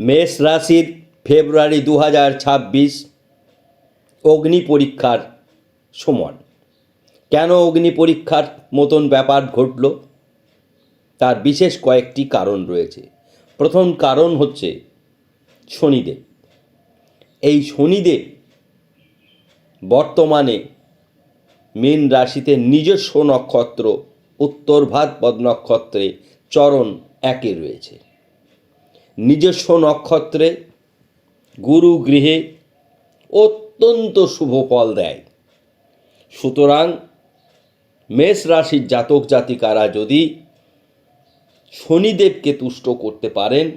মেষ রাশির ফেব্রুয়ারি দু হাজার ছাব্বিশ অগ্নি পরীক্ষার সময়। কেন অগ্নি পরীক্ষার মতন ব্যাপার ঘটল? তার বিশেষ কয়েকটি কারণ রয়েছে। প্রথম কারণ হচ্ছে শনিদেব। এই শনিদেব বর্তমানে মীন রাশিতে নিজস্ব নক্ষত্র, উত্তর ভাদ্রপদ নক্ষত্রে চরণ একে রয়েছে। নিজস্ব নক্ষত্রে গুরু গৃহে অত্যন্ত শুভ ফল দেয়। সুতরাং মেষ রাশির জাতক জাতিকারা যদি শনিদেবকে তুষ্ট করতে পারেন,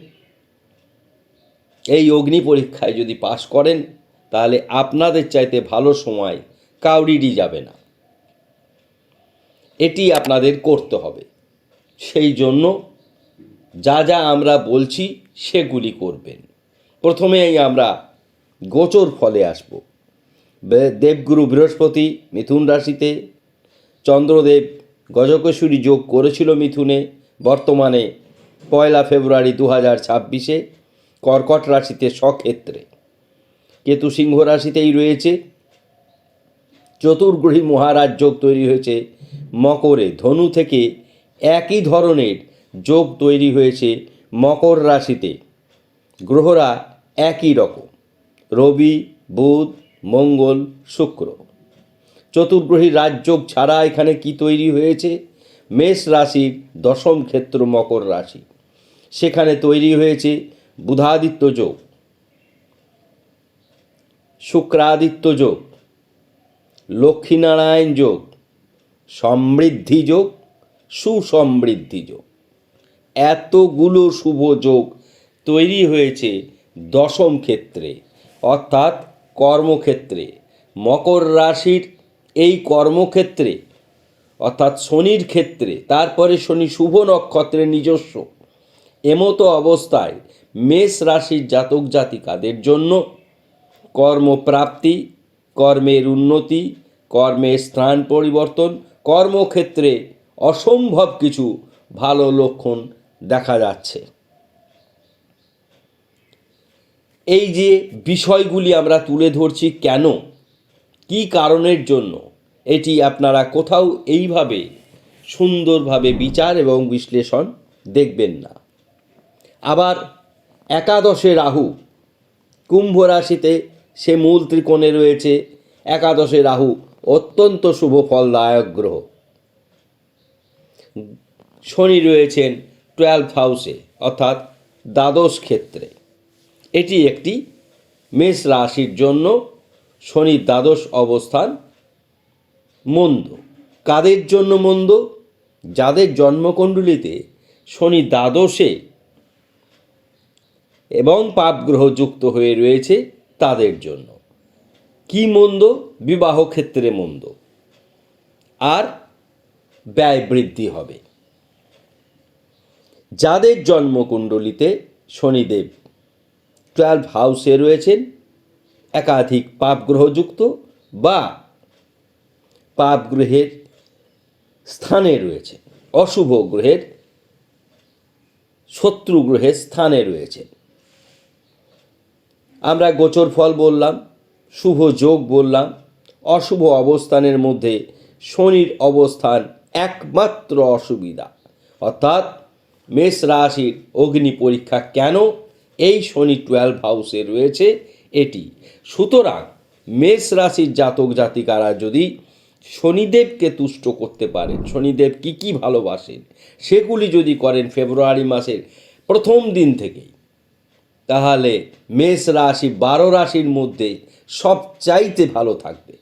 এই অগ্নি পরীক্ষায় যদি পাশ করেন, তাহলে আপনাদের চাইতে ভালো সময় কাউরিরই যাবে না। এটি আপনাদের করতে হবে। সেই জন্য যা যা আমরা বলছি সেগুলি করবেন। প্রথমেই আমরা গোচর ফলে আসব। দেবগুরু বৃহস্পতি মিথুন রাশিতে চন্দ্রদেব গজকেশ্বরী যোগ করেছিল মিথুনে। বর্তমানে পয়লা ফেব্রুয়ারি দু হাজার ছাব্বিশে কর্কট রাশিতে স্বক্ষেত্রে কেতু সিংহ রাশিতেই রয়েছে। চতুর্গ্রহী মহারাজ যোগ তৈরি হয়েছে। মকরে ধনু থেকে একই ধরনের যোগ তৈরি হয়েছে মকর রাশিতে। গ্রহরা একই রকম, রবি, বুধ, মঙ্গল, শুক্র। চতুর্গ্রহী রাজযোগ ছাড়া এখানে কি তৈরি হয়েছে? মেষ রাশির দশম ক্ষেত্র মকর রাশি। সেখানে তৈরি হয়েছে বুধাদিত্য যোগ, শুক্রাদিত্য যোগ, লক্ষ্মীনারায়ণ যোগ, সমৃদ্ধি যোগ, সুসমৃদ্ধি যোগ। এতগুলো শুভ যোগ তৈরি হয়েছে দশম ক্ষেত্রে, অর্থাৎ কর্মক্ষেত্রে। মকর রাশির এই কর্মক্ষেত্রে, অর্থাৎ শনির ক্ষেত্রে, তারপরে শনি শুভ নক্ষত্রের নিজস্ব, এমতো অবস্থায় মেষ রাশির জাতক জাতিকাদের জন্য কর্মপ্রাপ্তি, কর্মের উন্নতি, কর্মের স্থান পরিবর্তন, কর্মক্ষেত্রে অসম্ভব কিছু ভালো লক্ষণ দেখা যাচ্ছে। এই যে বিষয়গুলি আমরা তুলে ধরছি কেন? কি কারণের জন্য? এটি আপনারা কোথাও এইভাবে সুন্দরভাবে বিচার এবং বিশ্লেষণ দেখবেন না। আবার একাদশে রাহু, কুম্ভ রাশিতে সে মূল ত্রিকোণে রয়েছে। একাদশে রাহু অত্যন্ত শুভ ফলদায়ক গ্রহ। শনি রয়েছেন টুয়েলভ হাউসে অর্থাৎ দ্বাদশ ক্ষেত্রে। এটি একটি মেষ রাশির জন্য শনির দ্বাদশ অবস্থান মন্দ। কাদের জন্য মন্দ? যাদের জন্মকুণ্ডলিতে শনি দ্বাদশে এবং পাপগ্রহ যুক্ত হয়ে রয়েছে, তাদের জন্য। কি মন্দ? বিবাহ ক্ষেত্রে মন্দ। আর ব্যয় বৃদ্ধি হবে। যাদের জন্মকুণ্ডলিতে শনিদেব টুয়েলভ হাউসে রয়েছেন, একাধিক পাপগ্রহযুক্ত বা পাপগ্রহের স্থানে রয়েছে অশুভ গ্রহের, শত্রু গ্রহের স্থানে রয়েছে আমরা গোচর ফল বললাম, শুভ যোগ বললাম, অশুভ অবস্থানের মধ্যে শনির অবস্থান একমাত্র অসুবিধা। অর্থাৎ মেষ রাশির অগ্নি পরীক্ষা কেন এই শনি টুয়েলভ হাউসে রয়েছে? এটি। সুতরাং মেষ রাশির জাতক জাতিকারা যদি শনিদেবকে তুষ্ট করতে পারেন, শনিদেব কি কি ভালোবাসেন, সেগুলি যদি করেন ফেব্রুয়ারি মাসের প্রথম দিন থেকেই, তাহলে মেষ রাশি বারো রাশির মধ্যে সবচাইতে ভালো থাকবে।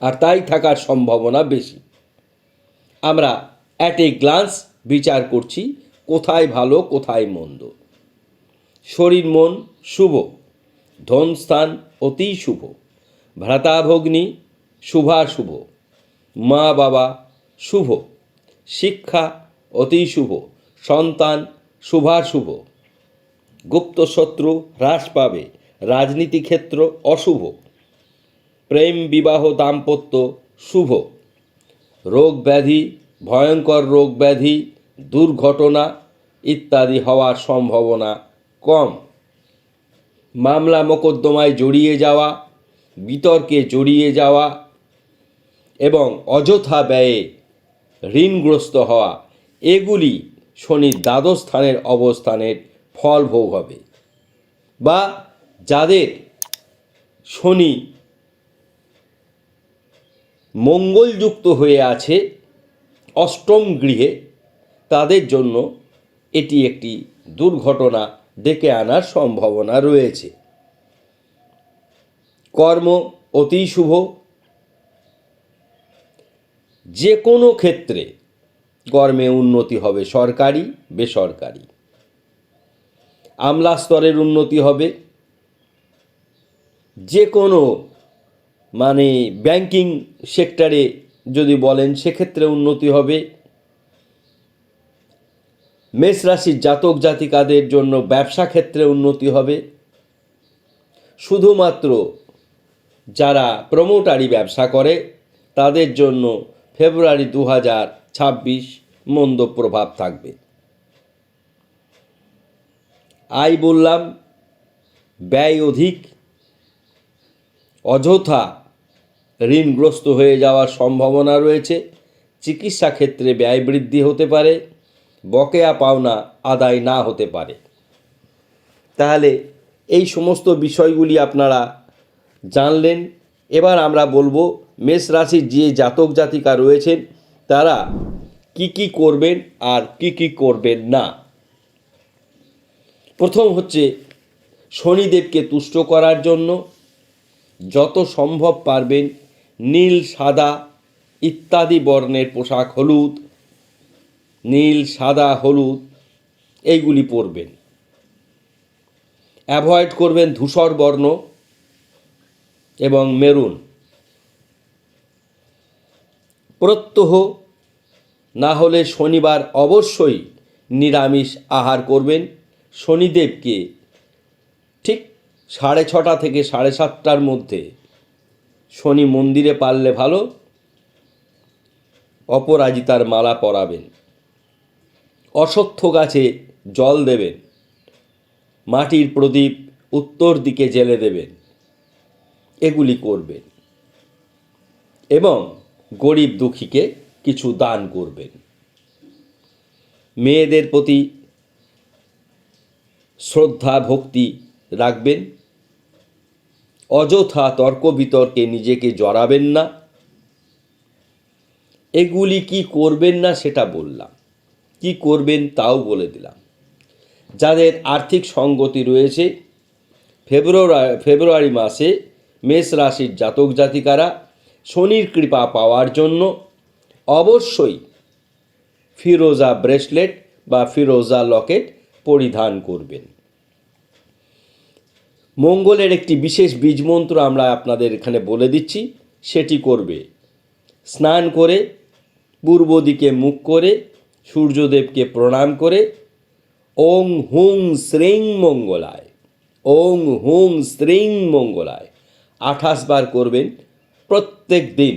আর তাই থাকার সম্ভাবনা বেশি। আমরা অ্যাট এ গ্লান্স বিচার করছি, কোথায় ভালো, কোথায় মন্দ। শরীর মন শুভ ধনস্থান অতি শুভ, ভ্রাতাভগ্নি শুভাশুভ মা বাবা শুভ, শিক্ষা অতি শুভ, সন্তান শুভাশুভ গুপ্ত শত্রু হ্রাস পাবে, রাজনীতি ক্ষেত্র অশুভ, প্রেম বিবাহ দাম্পত্য শুভ, রোগ ব্যাধি, ভয়ঙ্কর রোগ ব্যাধি দুর্ঘটনা ইত্যাদি হওয়ার সম্ভাবনা কম। মামলা মোকদ্দমায় জড়িয়ে যাওয়া, বিতর্কে জড়িয়ে যাওয়া এবং অযথা ব্যয়ে ঋণগ্রস্ত হওয়া, এগুলি শনির দ্বাদশ স্থানের অবস্থানের ফল ভোগ হবে বা যাদের শনি মঙ্গলযুক্ত হয়ে আছে অষ্টম গৃহে তাদের জন্য এটি একটি দুর্ঘটনা ডেকে আনার সম্ভাবনা রয়েছে। কর্ম অতি শুভ। যে কোনো ক্ষেত্রে কর্মে উন্নতি হবে সরকারি, বেসরকারি। আমলা স্তরের উন্নতি হবে। যে কোনো মানে ব্যাংকিং সেক্টরে যদি বলেন সেক্ষেত্রে উন্নতি হবে। মেষ রাশির জাতক জাতিকাদের জন্য ব্যবসা ক্ষেত্রে উন্নতি হবে। শুধুমাত্র যারা প্রমোটারি ব্যবসা করে, তাদের জন্য ফেব্রুয়ারি দু হাজার ছাব্বিশ মন্দ প্রভাব থাকবে। আয় বললাম, ব্যয় অধিক, অযথা ঋণগ্রস্ত হয়ে যাওয়ার সম্ভাবনা রয়েছে। চিকিৎসা ক্ষেত্রে ব্যয় বৃদ্ধি হতে পারে। বকেয়া পাওনা আদায় না হতে পারে। তাহলে এই সমস্ত বিষয়গুলি আপনারা জানলেন। এবার আমরা বলব, মেষ রাশির যে জাতক জাতিকা রয়েছেন, তারা কি কি করবেন আর কি কি করবেন না। প্রথম হচ্ছে শনিদেবকে তুষ্ট করার জন্য যত সম্ভব পারবেন নীল, সাদা ইত্যাদি বর্ণের পোশাক, হলুদ নীল, সাদা, হলুদ, এইগুলি পরবেন। অ্যাভয়েড করবেন ধূসর বর্ণ এবং মেরুন। প্রত্যহ না হলে শনিবার অবশ্যই নিরামিষ আহার করবেন। শনিদেবকে ঠিক সাড়ে ছটা থেকে সাড়ে সাতটার মধ্যে শনি মন্দিরে পারলে ভালো, অপরাজিতার মালা পরাবেন। অশ্বত্থ গাছে জল দেবেন, মাটির প্রদীপ উত্তর দিকে জেলে দেবেন, এগুলি করবেন এবং গরিব দুঃখীকে কিছু দান করবেন। মেয়েদের প্রতি শ্রদ্ধা, ভক্তি রাখবেন, অযথা তর্ক বিতর্কে নিজেকে জড়াবেন না। এগুলি কি করবেন না সেটা বললাম। কি করবেন তাও বলে দিলাম। যাদের আর্থিক সঙ্গতি রয়েছে, ফেব্রুয়ারি ফেব্রুয়ারি মাসে মেষ রাশির জাতক জাতিকারা শনির কৃপা পাওয়ার জন্য অবশ্যই ফিরোজা ব্রেসলেট বা ফিরোজা লকেট পরিধান করবেন। মঙ্গলের একটি বিশেষ বীজমন্ত্র আমরা আপনাদের এখানে বলে দিচ্ছি, সেটি করবে। স্নান করে, পূর্ব দিকে মুখ করে সূর্যদেবকে প্রণাম করে, ওং হুং শ্রেং মঙ্গলায়, ওং হুং শ্রেং মঙ্গলায়। আঠাশ বার করবেন, প্রত্যেক দিন,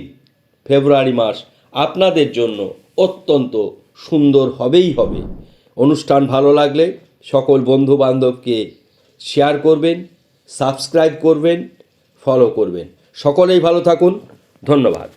ফেব্রুয়ারি মাস, আপনাদের জন্য অত্যন্ত সুন্দর হবেই হবে। অনুষ্ঠান ভালো লাগলে সকল বন্ধু বান্ধবকে শেয়ার করবেন, সাবস্ক্রাইব করবেন, ফলো করবেন। সকলেই ভালো থাকুন, ধন্যবাদ।